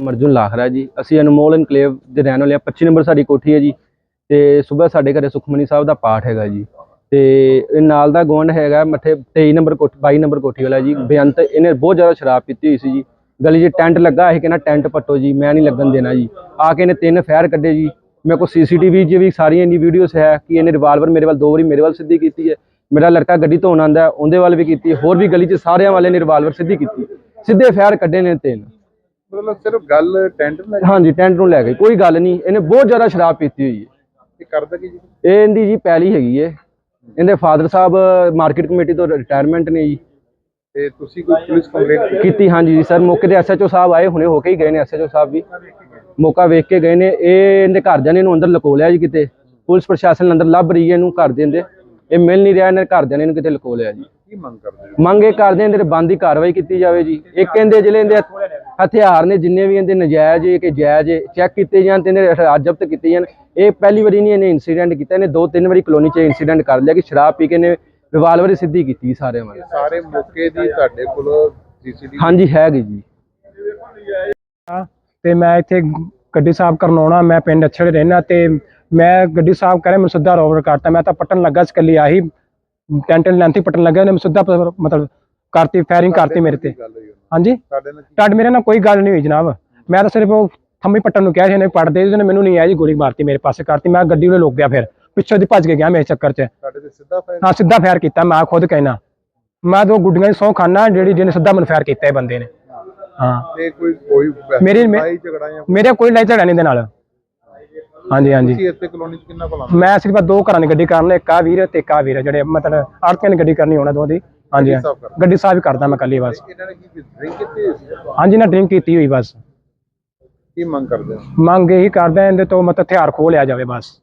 ਮਰਜੁਨ ਲਾਖਰਾ ਜੀ। ਅਸੀਂ ਅਨਮੋਲ ਇਨਕਲੇਵ ਦੇ ਰਹਿਣ ਵਾਲੇ ਆ 25 ਨੰਬਰ ਸਾਡੀ ਕੋਠੀ ਹੈ ਜੀ। ਤੇ ਸਵੇਰ ਸਾਡੇ ਘਰੇ ਸੁਖਮਨੀ ਸਾਹਿਬ ਦਾ ਪਾਠ ਹੈਗਾ ਜੀ। ਤੇ ਨਾਲ ਦਾ ਗਵੰਡ ਹੈਗਾ ਮੱਥੇ 23 ਨੰਬਰ ਕੋਠੀ 22 ਨੰਬਰ ਕੋਠੀ ਵਾਲਾ ਜੀ। ਬੇਅੰਤ ਇਹਨੇ ਬਹੁਤ ਜ਼ਿਆਦਾ ਸ਼ਰਾਬ ਪੀਤੀ ਹੋਈ ਸੀ ਜੀ। ਗਲੀ 'ਚ ਟੈਂਟ ਲੱਗਾ ਇਹ ਕਹਿੰਦਾ ਟੈਂਟ ਪੱਟੋ ਜੀ, ਮੈਂ ਨਹੀਂ ਲੱਗਣ ਦੇਣਾ ਜੀ। ਆ ਕੇ ਇਹਨੇ ਤਿੰਨ ਫਾਇਰ ਕੱਢੇ ਜੀ। ਮੇਰੇ ਕੋਲ ਸੀਸੀਟੀਵੀ 'ਚ ਵੀ ਸਾਰੀਆਂ ਇੰਨੀ ਵੀਡੀਓਜ਼ ਹੈ ਕਿ ਇਹਨੇ ਰਿਵਾਲਵਰ ਮੇਰੇ ਵੱਲ, ਦੋ ਵਾਰੀ ਮੇਰੇ ਵੱਲ ਸਿੱਧੀ ਕੀਤੀ ਹੈ। ਮੇਰਾ ਲੜਕਾ ਗੱਡੀ ਧੋਣ ਆਂਦਾ ਉਹਦੇ ਵੱਲ ਵੀ ਕੀਤੀ ਹੋਰ ਵੀ ਗਲੀ 'ਚ ਸਾਰਿਆਂ ਵਾਲੇ ਨੇ ਰਿਵਾਲਵਰ ਸਿੱਧੀ ਕੀਤੀ। ਸਿੱਧੇ ਫਾਇਰ ਕੱਢੇ ਨੇ ਤਿੰਨ। ਮਤਲਬ ਸਿਰਫ ਗੱਲ ਟੈਂਟ ਨਾਲ ਹਾਂਜੀ ਟੈਂਟ ਨੂੰ ਲੈ ਕੇ। ਕੋਈ ਗੱਲ ਨਹੀਂ। ਇਹਨੇ ਬਹੁਤ ਜ਼ਿਆਦਾ ਸ਼ਰਾਬ ਪੀਤੀ ਹੋਈ ਹੈ। ਇਹ ਕਰਦਾ ਕੀ ਜੀ? ਇਹ ਇਹਦੀ ਜੀ ਪਹਿਲੀ ਹੈਗੀ ਏ ਇਹਦੇ ਫਾਦਰ ਸਾਹਿਬ ਮਾਰਕੀਟ ਕਮੇਟੀ ਤੋਂ ਰਿਟਾਇਰਮੈਂਟ ਨੇ ਜੀ। ਤੇ ਤੁਸੀਂ ਕੋਈ ਪੁਲਿਸ ਕੰਪਲੇਂਟ ਕੀਤੀ? ਹਾਂਜੀ ਜੀ। ਸਰ ਮੌਕੇ ਤੇ ਐਸਐਚਓ ਸਾਹਿਬ ਆਏ ਹੁਣੇ ਹੋ ਕੇ ਹੀ ਗਏ ਨੇ ਐਸਐਚਓ ਸਾਹਿਬ ਵੀ। ਮੌਕਾ ਵੇਖ ਕੇ ਗਏ? ਨੇ। ਇਹ ਇਹਦੇ ਘਰਦਿਆਂ ਨੇ ਇਹਨੂੰ ਅੰਦਰ ਲਕੋ ਲਿਆ ਜੀ ਕਿਤੇ। ਪੁਲਿਸ ਪ੍ਰਸ਼ਾਸਨ ਅੰਦਰ ਲੱਭ ਰਹੀ ਹੈ ਇਹਨੂੰ ਘਰ ਦੇ ਅੰਦਰ। ਇਹ ਮਿਲ ਨਹੀਂ ਰਿਹਾ ਇਹਨਾਂ ਦੇ ਘਰਦਿਆਂ ਨੇ ਕਿਤੇ ਲਕੋ ਲਿਆ ਜੀ। ਕੀ ਮੰਗ ਕਰਦੇ ਹੋ? ਮੰਗ ਇਹ ਕਰਦੇ ਨੇ ਤੇ ਬੰਦੀ ਕਾਰਵਾਈ ਕੀਤੀ ਜਾਵੇ ਜੀ। ਇੱਕ ਕਹਿੰਦੇ ਜਿਹੜੇ ਇਹਦੇ ਹਥਿਆਰ ਨੇ ਜਿੰਨੇ ਵੀ ਇਹਦੇ ਨਜਾਇਜ਼ ਏ ਕਿ ਜਾਇਜ਼ ਚੈੱਕ ਕੀਤੇ ਜਾਣ ਤੇ ਇਹਦੇ ਹਥਿਆਰ ਜ਼ਬਤ ਕੀਤੇ ਜਾਣ। ਇਹ ਪਹਿਲੀ ਵਾਰੀ ਨਹੀਂ ਇਹਨੇ ਇਨਸੀਡੈਂਟ ਕੀਤਾ ਇਹਨੇ ਦੋ ਤਿੰਨ ਵਾਰੀ ਕਲੋਨੀ 'ਚ ਇਨਸੀਡੈਂਟ ਕਰ ਲਿਆ ਕਿ ਸ਼ਰਾਬ ਪੀ ਕੇ ਨੇ ਰਿਵਾਲਵਰ ਹੀ ਸਿੱਧੀ ਕੀਤੀ ਸਾਰਿਆਂ ਵੱਲ। ਸਾਰੇ ਮੌਕੇ ਦੀ ਤੁਹਾਡੇ ਕੋਲ ਸੀਸੀਟੀਵੀ ਹਾਂਜੀ ਹੈਗੀ ਜੀ। ਤੇ ਮੈਂ ਇੱਥੇ ਗੱਡੀ ਸਾਫ਼ ਕਰਨ ਆਉਣਾ ਮੈਂ ਪਿੰਡ ਅਛੜੇ ਰਹਿਣਾ ਤੇ ਮੈਂ ਗੱਡੀ ਸਾਫ਼ ਕਰੇ ਮੈਨੂੰ ਸਿੱਧਾ ਰੋਵਰ ਕਰਤਾ। ਮੈਂ ਤਾਂ ਪਟਣ ਲੱਗਾ ਸੀ ਕੱਲੀ ਆਹੀ ਟੈਂਟ ਲੈਂਥੀ ਪਟਣ ਲੱਗਾ ਉਹਨੇ ਮੈਨੂੰ ਸਿੱਧਾ ਮਤਲਬ ਕਰਤੀ ਫਾਇਰਿੰਗ ਕਰਤੀ ਮੇਰੇ ਤੇ। ਹਾਂਜੀ? ਟੱਡ ਮੇਰੇ ਨਾਲ ਕੋਈ ਗੱਲ ਨਹੀਂ ਹੋਈ ਜਨਾਬ। ਮੈਂ ਤਾਂ ਸਿਰਫ ਉਹ ਥੰਮੀ ਪੱਟਣ ਨੂੰ ਕਿਹਾ ਸੀ ਇਹਨੇ ਪੜਦੇ ਉਹਨੇ ਮੈਨੂੰ ਨਹੀਂ ਆਇਆ ਜੀ ਗੋਲੀ ਮਾਰਤੀ ਮੇਰੇ ਪਾਸੇ ਕਰਤੀ। ਮੈਂ ਗੱਡੀ ਉਹਨੇ ਲੁੱਕ ਗਿਆ ਫਿਰ। ਪਿੱਛੋਂ ਦੀ ਭੱਜ ਕੇ ਗਿਆ ਮੇਰੇ ਚੱਕਰ 'ਚ। ਸਾਡੇ ਤੇ ਸਿੱਧਾ ਫਾਇਰ ਹਾਂ ਸਿੱਧਾ ਫਾਇਰ ਕੀਤਾ ਮੈਂ ਖੁਦ ਕਹਿਣਾ ਮੈਂ ਉਹ ਗੁੱਡੀਆਂ ਦੀ ਸੌ ਖਾਨਾ ਜਿਹੜੀ ਜਿਹਨੇ ਸਿੱਧਾ ਮੈਨੂੰ ਫਾਇਰ ਕੀਤਾ ਇਹ ਬੰਦੇ ਨੇ। ਹਾਂ। ਤੇ ਕੋਈ ਕੋਈ ਮੇਰੀ- ਮੇਰੇ ਕੋਈ ਲੜਾਈ ਝਗੜਾ ਨਹੀਂ ਦੇ ਨਾਲ। ਹਾਂਜੀ ਹਾਂਜੀ। ਤੁਸੀਂ ਇੱਥੇ ਕਲੋਨੀ ਚ ਕਿੰਨਾ ਭਲਾ? ਮੈਂ ਸਿਰਫ ਦੋ ਘਰਾਂ ਦੀ ਗੱਡੀ ਕਰਨ ਇੱਕ ਆ ਵੀਰ ਤੇ ਇੱਕ ਆ ਵੀਰ ਜਿਹੜੇ ਮਤਲਬ ਆੜਤੀਆਂ ਦੀ ਗੱਡੀ ਕਰਨੀ ਹੋਣਾ ਦੋ ਦੀ। ਹਾਂਜੀ ਸਾਫ਼। ਗੱਡੀ ਸਾਫ਼ ਹੀ ਕਰਦਾ ਮੈਂ ਕੱਲੀ ਬਸ। ਇਹਨਾਂ ਨੇ ਕੀ ਡਰਿੰਕ ਕੀਤੀ ਹੋਈ ਸੀ? ਹਾਂਜੀ ਨਾ ਡਰਿੰਕ ਕੀਤੀ ਹੋਈ ਬਸ। ਕੀ ਮੰਗ ਕਰਦੇ ਹੋ? ਮੰਗ ਇਹੀ ਕਰਦਾ ਇਹਦੇ ਤੋਂ ਮਤਲਬ ਹਥਿਆਰ ਖੋਹ ਲਿਆ ਜਾਵੇ ਬਸ।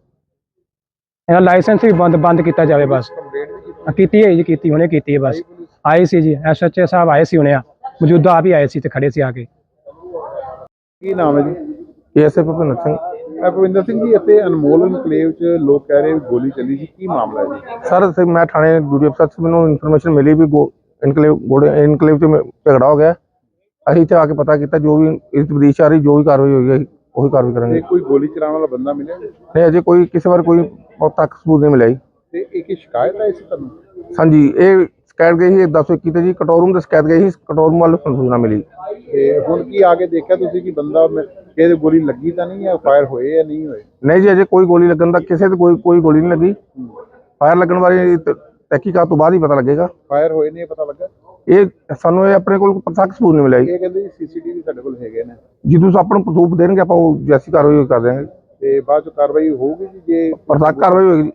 ਇਹਦਾ ਲਾਇਸੈਂਸ ਵੀ ਬੰਦ ਬੰਦ ਕੀਤਾ ਜਾਵੇ ਬਸ। ਕੰਪਲੇਂਟ ਵੀ ਕੀਤੀ ਹੈ ਜੀ ਕੀਤੀ ਹੁਣੇ ਕੀਤੀ ਹੈ ਬਸ। ਆਏ ਸੀ ਜੀ ਐਸਐਚਏ ਸਾਹਿਬ ਆਏ ਸੀ ਹੁਣੇ ਆ। ਮੌਜੂਦਾ ਆਪ ਹੀ ਆਏ ਸੀ ਤੇ ਖੜੇ ਸੀ ਆ ਕੇ। ਕੀ ਨਾਮ ਹੈ ਜੀ? ਏਐਸਏ ਭੁਪਿੰਦਰ ਸਿੰਘ। ਅ, ਭੁਪਿੰਦਰ ਸਿੰਘ ਜੀ ਇੱਥੇ ਅਨਮੋਲ ਇਨਕਲੇਵ ਚ ਲੋਕ ਕਹਿ ਰਹੇ ਗੋਲੀ ਚੱਲੀ ਸੀ। ਕੀ ਮਾਮਲਾ ਹੈ ਜੀ? ਸਰ ਅਸੀਂ ਮੈਂ ਥਾਣੇ ਡਿਊਟੀ ਅਫਸਰ ਤੋਂ ਮੈਨੂੰ ਇਨਫੋਰਮੇਸ਼ਨ ਮਿਲੀ ਵੀ ਗੋ- ਇਨਕਲੇਵ ਗੋੜੇ ਇਨਕਲੇਵ ਚ ਝਗੜਾ ਹੋ ਗਿਆ। ਅਸੀਂ ਇੱਥੇ ਆ ਕੇ ਪਤਾ ਕੀਤਾ ਜੋ ਵੀ ਇਸ ਵਿਦੇਸ਼ ਆ ਰਹੀ ਜੋ ਵੀ ਕਾਰਵਾਈ ਹੋਈ ਹੈ ਉਹੀ ਕਾਰਵਾਈ ਤੇ ਕਰਾਂਗੇ ਕੋਈ ਗੋਲੀ ਚਲਾਉਣ ਵਾਲਾ ਬੰਦਾ ਮਿਲਿਆ ਜੀ? ਨਹੀਂ ਅਜੇ ਕੋਈ ਕਿਸੇ ਵਾਰ ਕੋਈ ਤੱਕ ਸਬੂਤ ਨਹੀਂ ਮਿਲਿਆ ਜੀ। ਤੇ ਇਹ ਕੀ ਸ਼ਿਕਾਇਤ ਹੈ ਇਸ ਤੁਹਾਨੂੰ ਹਾਂਜੀ ਇਹ ਸ਼ਿਕਾਇਤ ਗਈ ਸੀ 1021 ਤੇ ਜੀ ਕੰਟਰੋਲ ਰੂਮ ਤੇ ਸ਼ਿਕਾਇਤ ਗਈ ਸੀ ਕੰਟਰੋਲ ਰੂਮ ਵੱਲੋਂ ਸਾਨੂੰ ਸੂਚਨਾ ਮਿਲੀ। ਤੇ ਹੁਣ ਕੀ ਆ ਕੇ ਦੇਖਿਆ ਤੁਸੀਂ ਕਿ ਬੰਦਾ ਮ- ਕਿਸੇ ਦੇ ਗੋਲੀ ਲੱਗੀ ਤਾਂ ਨਹੀਂ ਹੈ ਫਾਇਰ ਹੋਏ ਜਾਂ ਨਹੀਂ ਹੋਏ? ਨਹੀਂ ਜੀ ਅਜੇ ਕੋਈ ਗੋਲੀ ਲੱਗਣ ਦਾ ਕਿਸੇ ਤੇ ਕੋਈ ਕੋਈ ਗੋਲੀ ਨਹੀਂ ਲੱਗੀ। ਫਾਇਰ ਲੱਗਣ ਬਾਰੇ ਤਹਿਕੀਕਾਤ ਤੋਂ ਬਾਅਦ ਹੀ ਪਤਾ ਲੱਗੇਗਾ। ਫਾਇਰ ਹੋਏ ਨੇ ਪਤਾ ਲੱਗਾ? ਇਹ ਸਾਨੂੰ ਇਹ ਆਪਣੇ ਕੋਲ ਤੱਕ ਸਬੂਤ ਨਹੀਂ ਮਿਲਿਆ ਜੀ। ਇਹ ਕਹਿੰਦੇ ਸੀਸੀਟੀਵੀ ਸਾਡੇ ਕੋਲ ਹੈਗੇ ਨੇ। ਜਦੋਂ ਆਪਾਂ ਨੂੰ ਪ੍ਰੂਫ ਦੇਣਗੇ ਆਪਾਂ ਉਹ ਜੈਸੀ ਕਾਰਵਾਈ ਕਰ ਦਿਆਂਗੇ। ਤੇ ਬਾਅਦ ਚ ਕਾਰਵਾਈ ਹੋਊਗੀ ਜੀ ਜੇ ਪਰ ਤੱਕ ਕਾਰਵਾਈ ਹੋਏਗੀ